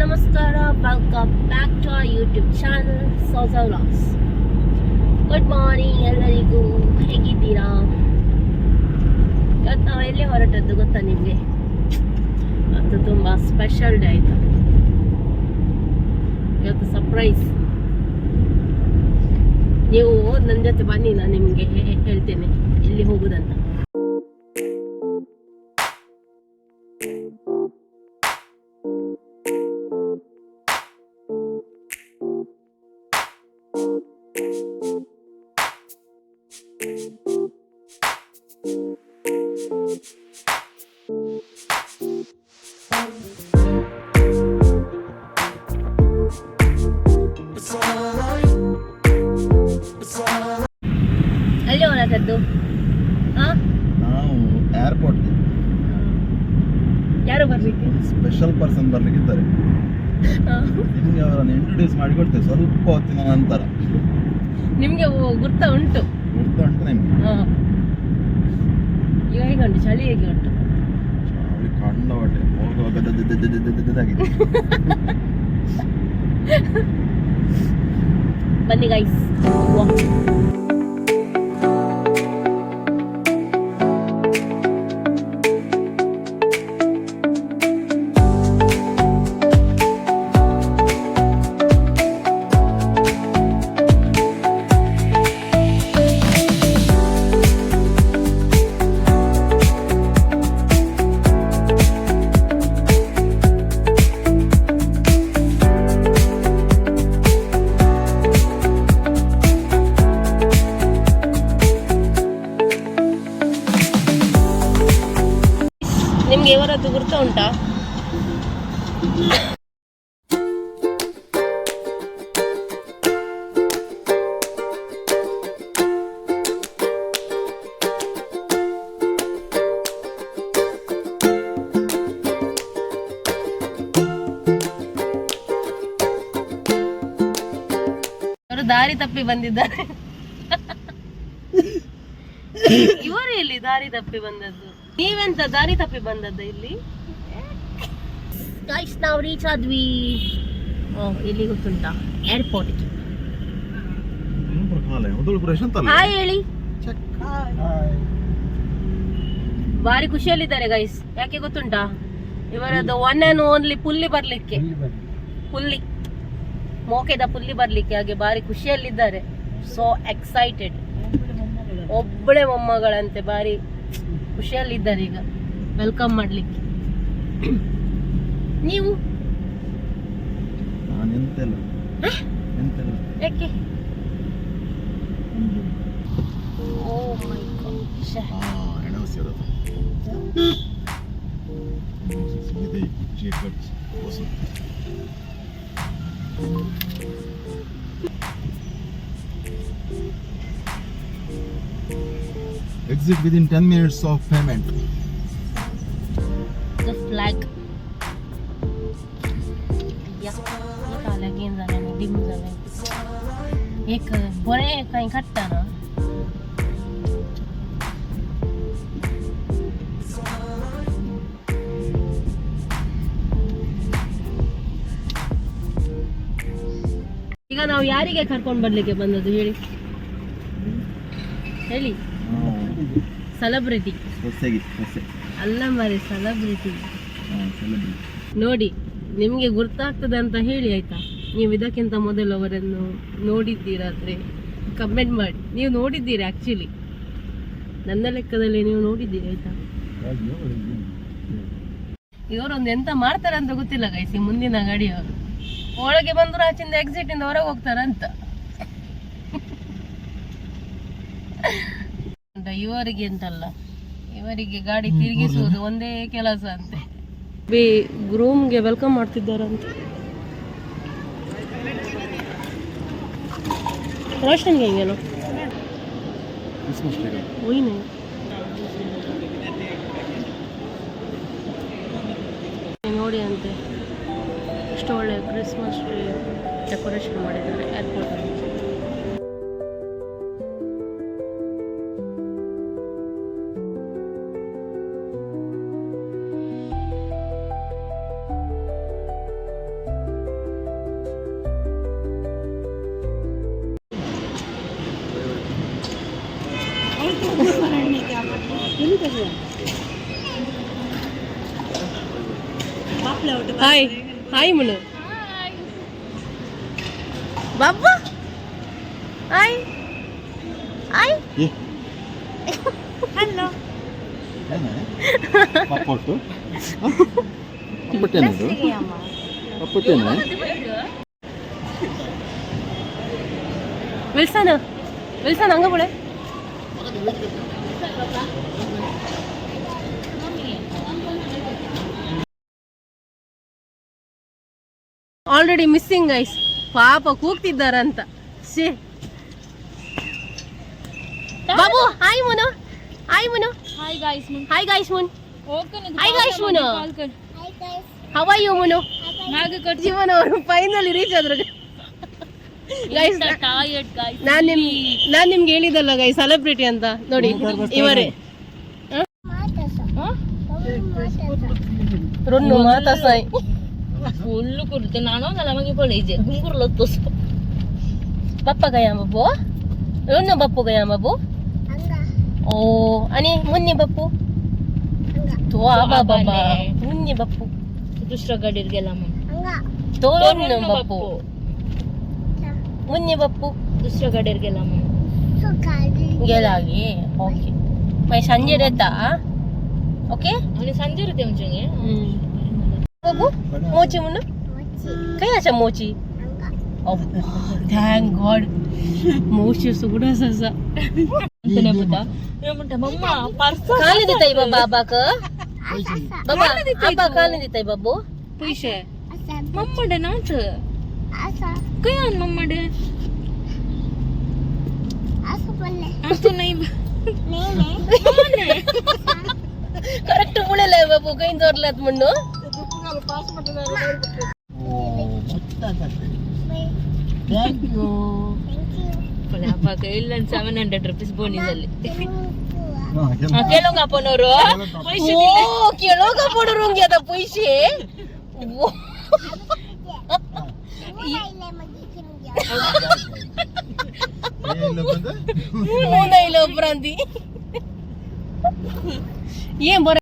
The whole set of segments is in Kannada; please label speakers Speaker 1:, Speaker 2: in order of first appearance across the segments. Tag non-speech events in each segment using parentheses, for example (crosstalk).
Speaker 1: ನಮಸ್ಕಾರ welcome back to YouTube channel Soja vlogs good morning ಎಲ್ಲರಿಗೂ, ಹೇಗಿದ್ದೀರಾ? ಇವತ್ತು ನಾವು ಎಲ್ಲಿ ಹೊರಟದ್ದು ಗೊತ್ತಾ ನಿಮಗೆ? ಅದು ತುಂಬ ಸ್ಪೆಷಲ್ ಡೇ ಆಯಿತು. ಇವತ್ತು ಸರ್ಪ್ರೈಸ್ ನೀವು ನನ್ನ ಜೊತೆ ಬನ್ನಿ, ನಾನು ನಿಮಗೆ ಹೇಳ್ತೇನೆ, ಎಲ್ಲಿ ಹೋಗುದಂತ. ಎಲ್ಲಿ ಹೊರಟದ್ದು ಹಾಂ
Speaker 2: ನಾವು ಏರ್ಪೋರ್ಟ್
Speaker 1: ಯಾರು ಬರ್ಲಿಕ್ಕೆ?
Speaker 2: ಸ್ಪೆಷಲ್ ಪರ್ಸನ್ ಬರ್ಲಿಕ್ಕಿದ್ದಾರೆ. ನಿಮಗೆ ಅವರನ್ನು ಇಂಟ್ರೊಡ್ಯೂಸ್ ಮಾಡಿಕೊಡ್ತೇವೆ. ಸ್ವಲ್ಪ ಹೊತ್ತಿನ ನಂತರ.
Speaker 1: ನಿಮಗೆ ಗುರ್ತ ಉಂಟು.
Speaker 2: ಗುರ್ತ ಉಂಟು ನಿಮ್ಗೆ?
Speaker 1: ಈಗ ಹೇಗೆ ಉಂಟು? ಚಳಿ ಹೇಗೆ ಉಂಟು?
Speaker 2: ಕಂಡ ಹೊಟ್ಟೆ. ಹೋಗುವಾಗ. (laughs)
Speaker 1: ಬನ್ನಿ ಗೈಸ್ ದಾರಿ ತಪ್ಪಿ ಬಂದಿದ್ದಾರೆ. (laughs) ಇವರು ಇಲ್ಲಿ ದಾರಿ ತಪ್ಪಿ ಬಂದದ್ದು? ನೀವೆಂತ ದಾರಿ ತಪ್ಪಿ ಬಂದದ್ದು ಇಲ್ಲಿ? ಗೈಸ್ ನಾವು ರೀಚ್ ಆದ್ವಿ ಓ ಇಲ್ಲಿ ಗೊತ್ತುಂಟಾ? ಏರ್ಪೋರ್ಟ್ ಹಾಯ್ ಹೇಳಿ. ಭಾರಿ ಖುಷಿಯಲ್ಲಿದ್ದಾರೆ ಗೈಸ್ ಯಾಕೆ ಗೊತ್ತುಂಟಾ? ಇವರದ್ದು ಒನ್ ಆ್ಯಂಡ್ ಓನ್ಲಿ ಪುಲ್ಲಿ ಬರ್ಲಿಕ್ಕೆ. ಪುಲ್ಲಿ ಮೋಕೆದ ಪುಲ್ಲಿ ಬರ್ಲಿಕ್ಕೆ ಹಾಗೆ ಭಾರಿ ಖುಷಿಯಲ್ಲಿದ್ದಾರೆ. ಸೋ ಎಕ್ಸೈಟೆಡ್ ಒಬ್ಬಳೆ ಮೊಮ್ಮಗಳಂತೆ ಭಾರಿ ಖುಷಿಯಲ್ಲಿದ್ದಾರೆ ಈಗ. ವೆಲ್ಕಮ್ ಮಾಡ್ಲಿಕ್ಕೆ. ನೀವು
Speaker 2: ನಾನು ಎಂತೆಲ್ಲ ಎಂತೆಲ್ಲ
Speaker 1: ಯಾಕೆ ಓ ಮೈ ಗಾಡ್
Speaker 2: ಹಾ ಎಣವಸಿ ಅದು ಇದೆ ಜೇಕಟ್ ಹೊಸ Exit within 10 minutes of payment.
Speaker 1: the flag या एक आला गेम झाला नाही डिम झालाय एक बरे काही खट्टा ना ಈಗ ನಾವು ಯಾರಿಗೆ ಕರ್ಕೊಂಡು ಬರ್ಲಿಕ್ಕೆ ಬಂದದ್ದು ಹೇಳಿ ಹೇಳಿ ಸೆಲೆಬ್ರಿಟಿ
Speaker 2: ಹೊಸಗಿ ಹೊಸೆ
Speaker 1: ಅಲ್ಲ ಮರಿ ಸೆಲೆಬ್ರಿಟಿ
Speaker 2: ಹಾಂ ಸೆಲೆಬ್ರಿಟಿ
Speaker 1: ನೋಡಿ ನಿಮಗೆ ಗುರ್ತಾಗ್ತದೆ ಅಂತ ಹೇಳಿ ಆಯಿತಾ? ನೀವು ಇದಕ್ಕಿಂತ ಮೊದಲು ಅವರನ್ನು ನೋಡಿದ್ದೀರಾದರೆ ಕಮೆಂಟ್ ಮಾಡಿ. ನೀವು ನೋಡಿದ್ದೀರಿ ಆ್ಯಕ್ಚುಲಿ ನನ್ನ ಲೆಕ್ಕದಲ್ಲಿ ನೀವು ನೋಡಿದ್ದೀರಿ ಆಯಿತಾ? ಇವರೊಂದು ಎಂತ ಮಾಡ್ತಾರೆ ಅಂತ ಗೊತ್ತಿಲ್ಲ ಗೈಸಿ ಮುಂದಿನ ಗಾಡಿಯವರು. ಒಳಗೆ ಬಂದ್ರು ಆಚಿಂದ ಎಕ್ಸಿಟ್ ಇಂದ ಹೊರಗೆ ಹೋಗ್ತಾರಂತ. (laughs) ಇವರಿಗೆ ಅಂತಲ್ಲ. ಇವರಿಗೆ ಗಾಡಿ ತಿರುಗಿಸುವುದು ಒಂದೇ ಕೆಲಸ ಅಂತೆ. B ಗ್ರೂಮ್ಗೆ welcome ಮಾಡ್ತಿದ್ದಾರಂತ. ರೋಷನ್ಗೆ ಹೆಂಗೇನು? ಒಯ್ನೆ ನೋಡಿ ಅಂತೆ. ಇಷ್ಟು ಒಳ್ಳೆ ಕ್ರಿಸ್ಮಸ್ ಟ್ರೀ ಡೆಕೋರೇಷನ್ ಮಾಡಿದ್ದಾರೆ. ಏರ್ಪೋರ್ಟಲ್ಲಿ ಹಾಯ್ ಹಾಯ್ ಮುನು ಬಾಬಾ ಹಾಯ್ ಹಾಯ್
Speaker 2: ಏ ಏನೇ ಪಪ್ಪೊಟ್ಟು ಪಪ್ಪಟ್ಟೇನೆ ಇದು ಪಪ್ಪಟ್ಟೇನೆ
Speaker 1: ವಿಲ್ಸನ್ ವಿಲ್ಸನ್ ಹಂಗ ಬಿಡೆ ಆಲ್ರೆಡಿ ಮಿಸ್ಸಿಂಗ್ ಗೈಸ್ ಪಾಪ ಕೂಗ್ತಿದ್ದಾರಂತ. ಶೇ ಬಾಬು ಹಾಯ್ ಮುನು. ಹಾಯ್ ಮುನು.
Speaker 3: ಹಾಯ್ guys, ಮುನ್.
Speaker 1: ಹಾಯ್ ಗಾಯ್ಸ್ ಮುನ್. ಹಾಯ್. ಮುನು. ಹವ ಯು ಮುನು. ಜೀವನ ಅವರು ಫೈನಲಿ ರೀಚ್ ಆದ್ರು. Guys
Speaker 3: Tired guys.
Speaker 1: ನಾನ್ ನಿಮ್ ನಾನ್ ನಿಮ್ಗೆ ಹೇಳಿದಲ್ಲ ಗೈ ಸೆಲೆಬ್ರಿಟಿ ಅಂತ. ನೋಡಿ ಇವರೇ. ರೊನ್ನು ಮಾತಾ ಸಾಯ್.
Speaker 3: Full ನಾನು ngalamagi polije. Gungur lotus.
Speaker 1: ಬಪ್ಪ ಗಯ ಬಬ್ಬು ರೊನ್ನು ಬಪ್ಪು ಗಯಾ ಓ ಅನಿ ಮುನ್ನಿ ಬಪ್ಪು ತೋ ಆ ಬಾಬಾ. Munni ಬಪ್ಪು
Speaker 3: Munnya bapu kusyo gader
Speaker 1: gelam. Sekali. Gak lagi.
Speaker 3: Oke. Okay. Mai sanje
Speaker 1: tak? Oke. Mau sanje deh macam
Speaker 3: ya? Hmm. Bapu? Mochi
Speaker 1: mana? Mochi. Kaya macam mochi? Oh, thank God. Mochi sudah sasa.
Speaker 3: Tidak buta. Ya muda mama. Parsa.
Speaker 1: Kali deh tay bapa bapa ke? Bapa. Bapa kali deh tay bapu? Puisi. Mama deh nanti. Babu
Speaker 3: Puishe. Mamma de nat. Kayan mamma de. Astu nai.
Speaker 1: Correct ಮುಳೆಲ್ಲ Babu ಕೈ ತೋರ್ಲತ್ ಮಣ್ಣು thank you
Speaker 3: Pala apa ke ilan 700 rupees bonus ಅಲ್ಲಿ.
Speaker 2: ಹಾ, ಕೆಂಪು.
Speaker 3: Ah, kelong aponoro. Puishe.
Speaker 1: ಓ ಕೇಳೋಗ ಪಡೋರಂಗೆ ಅದ ಪೈಸೆ
Speaker 2: ಏ, ಇಲ್ಲ
Speaker 1: ಒಬ್ರಂತಿ ಏನ್ ಬರ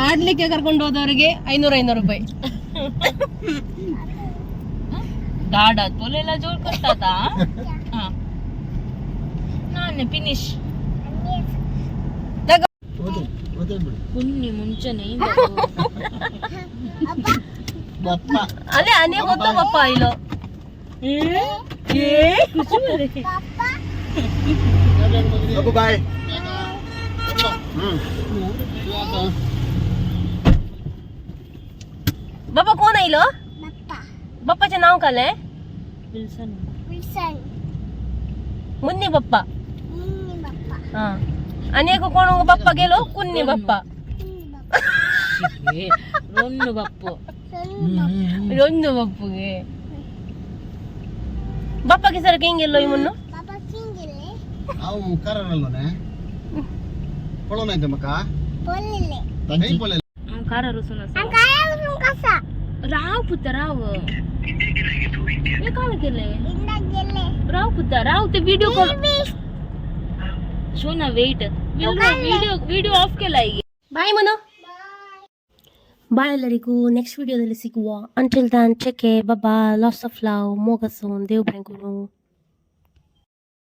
Speaker 1: ಆಡ್ಲಿಕ್ಕೆ ಕರ್ಕೊಂಡು ಹೋದವರಿಗೆ ಐನೂರ ಐನೂರು ರೂಪಾಯಿ.
Speaker 3: ದಾಡ ತೋಲೆಲ್ಲ ಜೋರ್ ಕೊಡ್ತಾತ? (laughs) ಹಾ. ನಾನೇ ಫಿನಿಶ್. ಪುಣ್ಯ ಮುಂಚೆನೆ (laughs)
Speaker 1: అదే అనే కొత్త
Speaker 2: గొప్ప ఇలో బాయ్
Speaker 1: बाबा कौन है लो बापा चे नाव काल है
Speaker 3: विल्सन विल्सन
Speaker 1: मुन्नी बाप्पा मुन्नी बाप्पा हां आणि एक कोण बाप्पा गेलो कुन्नी बाप्पा
Speaker 3: रोन्नु बाप्पा
Speaker 1: ಒಂದು ಬಪ್ಪುಗೆ ಬಾಪ್ಪಗೆ ಸರ್ ಹೆಂಗೆಲ್ಲೋ ಇವನ್ನು
Speaker 2: ಅವು ಕರನಲ್ಲನೆ ಪೊಳೋನ ಐತೆ ಮಕ್ಕ ಕೈ ಪೊಲೆ
Speaker 3: ಖಾರ ರುಸುನ ರಾವ್ ಪುತ್ತ ರಾವ್ ಏ ಕಾಣಕ್ಕೆಲೆ ರಾವ್ ಪುತ್ತ ರಾವ್ ते वीडियो कॉल शो ना वेट वीडियो वीडियो ऑफ केला आहे
Speaker 1: ಬಾಯ್ ಮನು ಬಾಯ್ ಎಲ್ಲರಿಗೂ ನೆಕ್ಸ್ಟ್ ವಿಡಿಯೋದಲ್ಲಿ ಸಿಗುವ ಅಂಟಿಲ್ ದಾನ್ ಚೆಕ್ಕೆ ಬಾಬಾ ಲಾಸ್ ಆಫ್ ಲವ್ ಮೋಗಸೋನ್ ದೇವ್ ಬೆಂಗೂರು